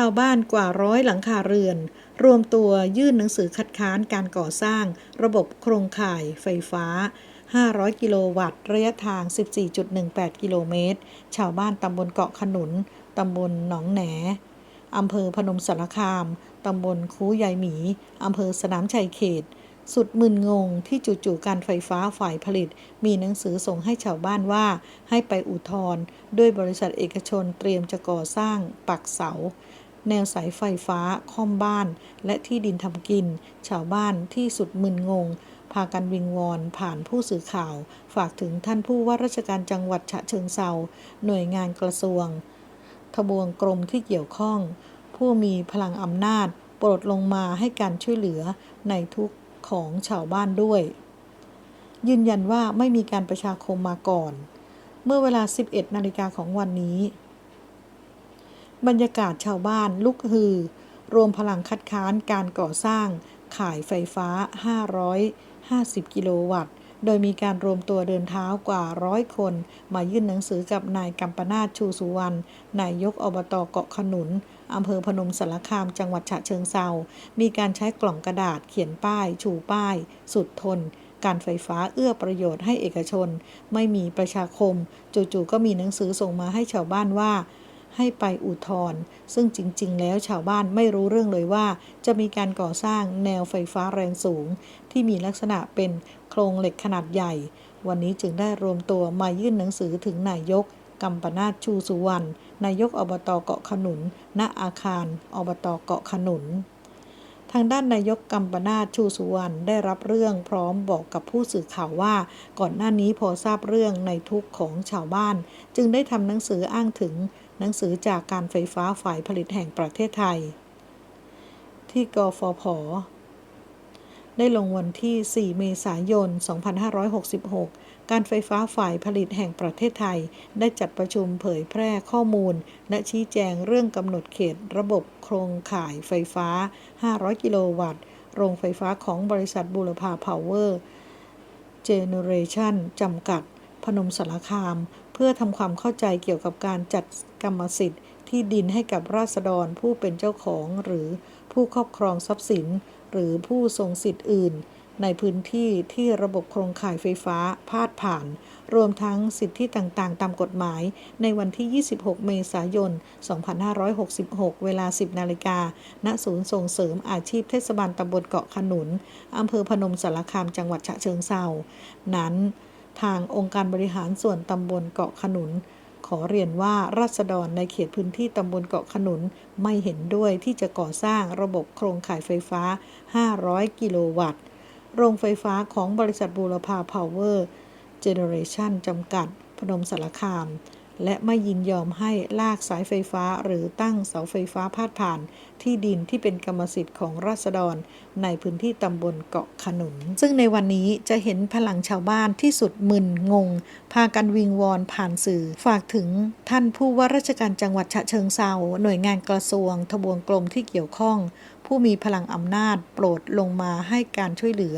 ชาวบ้านกว่าร้อยหลังคาเรือน รวมตัวยื่นหนังสือคัดค้านการก่อสร้าง ระบบโครงข่ายไฟฟ้า 500 กิโลวัตต์ ระยะทาง 14.18 กิโลเมตร ชาวบ้านตำบลเกาะขนุน ตำบลหนองแหนอำเภอพนมสารคาม ตำบลคูยายหมี อำเภอสนามชัยเขต สุดมึนงงที่จู่ๆการไฟฟ้าฝ่ายผลิต มีหนังสือส่งให้ชาวบ้านว่า ให้ไปอุทธรณ์ด้วยบริษัทเอกชนเตรียมจะก่อสร้างปักเสา แนวสายไฟฟ้าค่อมบ้าน และที่ดินทำกิน ชาวบ้านที่สุดมึนงง พากันวิงวอนผ่านผู้สื่อข่าว ฝากถึงท่านผู้ว่าราชการจังหวัดฉะเชิงเซาหน่วยงานกระทรวง ทบวงกรมที่เกี่ยวข้อง ผู้มีพลังอำนาจ โปรดลงมาให้การช่วยเหลือในทุกข์ของชาวบ้านด้วย ยืนยันว่าไม่มีการประชาคมมาก่อน เมื่อเวลา 11 นาฬิกาของวันนี้ บรรยากาศชาวบ้านลุกฮือ รวมพลังคัดค้านการก่อสร้างขายไฟฟ้า 550 กิโลวัตต์ โดยมีการรวมตัวเดินเท้ากว่าร้อยคน มายื่นหนังสือกับนายกัมปนาทชูสุวรรณ นายกอบตเกาะขนุน อำเภอพนมสารคาม จังหวัดฉะเชิงเซา มีการใช้กล่องกระดาษเขียนป้าย ชูป้าย สุดทน การไฟฟ้าเอื้อประโยชน์ให้เอกชน ไม่มีประชาคม จู่ๆก็มีหนังสือส่งมาให้ชาวบ้านว่า ให้ไปอุทธรณ์ซึ่งจริง ๆ แล้วชาวบ้านไม่รู้เรื่องเลยว่า จะมีการก่อสร้างแนวไฟฟ้าแรงสูง ที่มีลักษณะเป็นโครงเหล็กขนาดใหญ่ วันนี้จึงได้รวมตัวมายื่นหนังสือถึงนายกกัมปนาชูสุวรรณนายกอบตเกาะขนุน ณอาคาร อบตเกาะขนุน ทางด้านนายกกัมปนาชูสุวรรณได้รับเรื่องพร้อมบอกกับผู้สื่อข่าวว่า ก่อนหน้านี้พอทราบเรื่องในทุกข์ของชาวบ้าน จึงได้ทำหนังสืออ้างถึง หนังสือจากการไฟฟ้าฝ่ายผลิตแห่งประเทศไทย ที่กฟผ ได้ลงวันที่ 4 เมษายน 2566 การไฟฟ้าฝ่ายผลิตแห่งประเทศไทย ได้จัดประชุมเผยแพร่ข้อมูล และชี้แจงเรื่องกำหนดเขตระบบโครงข่ายไฟฟ้า 500 กิโลวัตต์ โรงไฟฟ้าของบริษัทบูรพาพาวเวอร์ เจเนเรชันจำกัด พนมสารคาม เพื่อทำความเข้าใจเกี่ยวกับการจัดกรรมสิทธิ์ ที่ดินให้กับราษฎรผู้เป็นเจ้าของหรือผู้ครอบครองทรัพย์สิน หรือผู้ทรงสิทธิ์อื่น ในพื้นที่ที่ระบบโครงข่ายไฟฟ้าพาดผ่าน รวมทั้งสิทธิต่างๆ ตามกฎหมาย ในวันที่ 26 เมษายน 2566 เวลา 10 นาฬิกา ณ ศูนย์ส่งเสริมอาชีพเทศบาลตำบลเกาะขนุน อำเภอพนมสารคาม จังหวัดฉะเชิงเทรานั้น ทางองค์การบริหารส่วนตำบลเกาะขนุน ขอเรียนว่าราษฎรในเขตพื้นที่ตำบลเกาะขนุนไม่เห็นด้วยที่จะก่อสร้างระบบโครงข่ายไฟฟ้า 500 กิโลวัตต์ โรงไฟฟ้าของบริษัทบูรพาพาวเวอร์เจเนเรชันจำกัด พนมสารคาม และไม่ยินยอมให้ลากสายไฟฟ้าหรือตั้งเสาไฟฟ้าพาดผ่าน ที่ดินที่เป็นกรรมสิทธิ์ของราษฎร ในพื้นที่ตำบลเกาะขนุน ซึ่งในวันนี้จะเห็นพลังชาวบ้านที่สุดมึนงง พากันวิงวอนผ่านสื่อ ฝากถึงท่านผู้ว่าราชการจังหวัดฉะเชิงเซาหน่วยงานกระทรวง ทบวงกรมที่เกี่ยวข้อง ผู้มีพลังอำนาจโปรดลงมาให้การช่วยเหลือ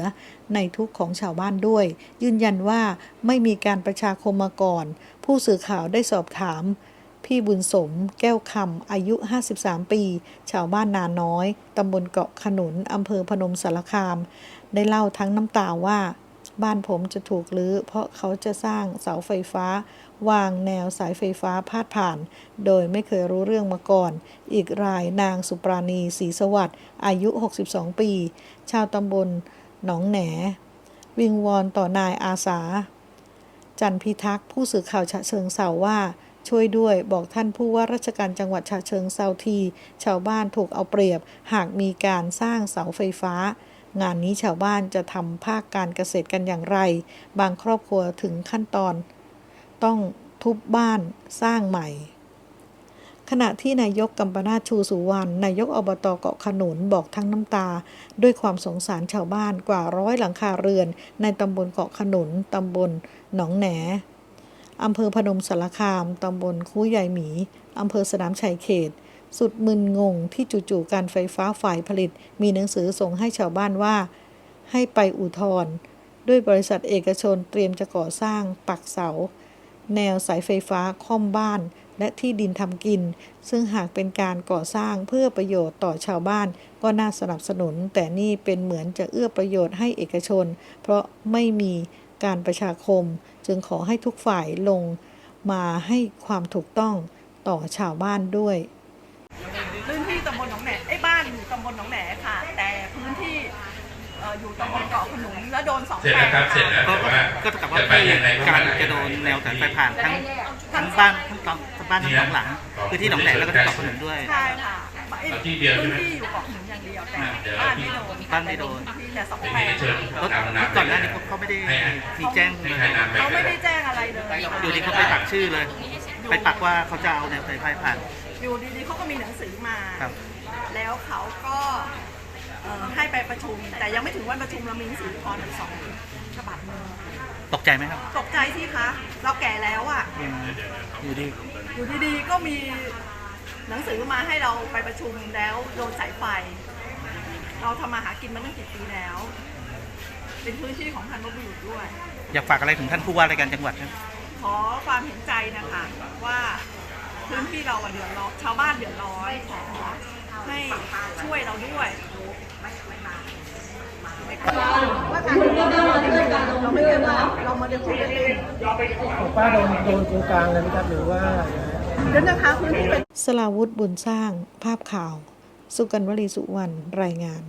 ในทุกของชาวบ้านด้วย ยืนยันว่าไม่มีการประชาคมมาก่อน ผู้สื่อข่าวได้สอบถาม พี่บุญสม แก้วคำอายุ 53 ปี ชาวบ้านนาน้อยตำบลเกาะขนุนอำเภอพนมสารคาม ได้เล่าทั้งน้ำตาว่า บ้านผมจะถูกรื้อ เพราะเขาจะสร้างเสาไฟฟ้า วางแนวสายไฟฟ้าพาดผ่าน โดยไม่เคยรู้เรื่องมาก่อน อีกรายนางสุปราณีศรีสวัสดิ์อายุ 62 ปี ชาวตำบลหนองแหน วิงวอนต่อนายอาสา จันพิทักษ์ผู้สื่อข่าวฉะเชิงเซาว่าช่วยด้วยบอกท่านผู้ว่าราชการจังหวัดฉะเชิงเซาที ชาวบ้านถูกเอาเปรียบ หากมีการสร้างเสาไฟฟ้า งานนี้ชาวบ้านจะทำภาคการเกษตรกันอย่างไร บางครอบครัวถึงขั้นตอน ต้องทุบบ้านสร้างใหม่ ขณะที่นายกกัมปนาชูสุวรรณนายกอบตเกาะขนุนบอกทั้งน้ำตา ด้วยความสงสารชาวบ้านกว่าร้อยหลังคาเรือน ในตำบลเกาะขนุนตำบลหนองแหนอำเภอพนมสารคาม ตำบลคูใหญ่หมี อำเภอสนามชัยเขต สุดมึนงงที่จู่ๆการไฟฟ้าฝ่ายผลิต มีหนังสือส่งให้ชาวบ้านว่า ให้ไปอุทธรณ์ด้วยบริษัทเอกชนเตรียมจะก่อสร้างปักเสา แนวสายไฟฟ้าค่อมบ้าน และที่ดินทำกิน ซึ่งหากเป็นการก่อสร้างเพื่อประโยชน์ต่อชาวบ้าน ก็น่าสนับสนุน แต่นี่เป็นเหมือนจะเอื้อประโยชน์ให้เอกชน เพราะไม่มีการประชาคม จึงขอให้ทุกฝ่ายลงมาให้ความถูกต้องต่อชาวบ้านด้วย พื้นที่ตำบลหนองแหนไอ้บ้านอยู่ตำบลหนองแหนค่ะ แต่พื้นที่เอ่ออยู่ตำบลเกาะขนุนแล้วโดนสองเสร็จแปลแล้วงครับ เสร็จค่ะแล้วก็แต่ว่าก็เท่ากับว่าจะไปที่ยังไงกำลังจะโดนแนวสายไฟผ่านทั้งทั้งบ้านทั้งตองทั้งบ้านทั้งสองหลังคือที่หนองแหลมแล้วก็ที่เกาะขนุนด้วย ใช่ค่ะไอ้เอาที่เดียวใช่พื้นไหมที่อยู่เกาะขนุนอย่างเดียวแต่อะเดี๋ยวบ้านไม่โดนบ้านไม่โดน ที่แต่สองเป็นแปลไงงเชิญรถตามน้ำก่อนหน้านี้เขาไม่ได้มีแจ้งให้ใครนำไปเขาไม่ได้แจ้งอะไรเลยอยู่ดีเขาไปปักชื่อเลย ไปปักว่าเขาจะเอาแนวสายไฟผ่าน อยู่ดีๆเขาก็มีหนังสือมา ครับ แล้วเขาก็เอ่อให้ไปประชุม แต่ยังไม่ถึงวันประชุมเรามีหนังสืออุทธรณ์อีกสองฉบับหนึงตกใจไหมครับตกใจที่คะ เราแก่แล้วอะอืมอยู่ดี อยู่ดีๆ ก็มีหนังสือมาให้เราไปประชุมแล้วโดนสายไฟ เราทำมาหากินมาตั้งกี่ปีแล้ว เป็นพื้นที่ของพันธุ์บุรุษด้วย อยากฝากอะไรถึงท่านผู้ว่ารายการจังหวัดครับ ขอความเห็นใจนะคะว่า พื้นที่เราอะเดือดร้อนชาวบ้านเดือดร้อนขอให้ช่วยเราด้วยว่าการที่เราเราไม่เคยว่าเรามาเดือดร้อนเองของป้าโดนโดนตรงกลางเลยไหมครับหรือว่าเดี๋ยวนะคะพื้นที่เป็นสลาวุธบุญสร้างภาพข่าว สุกันวลีสุวรรณรายงาน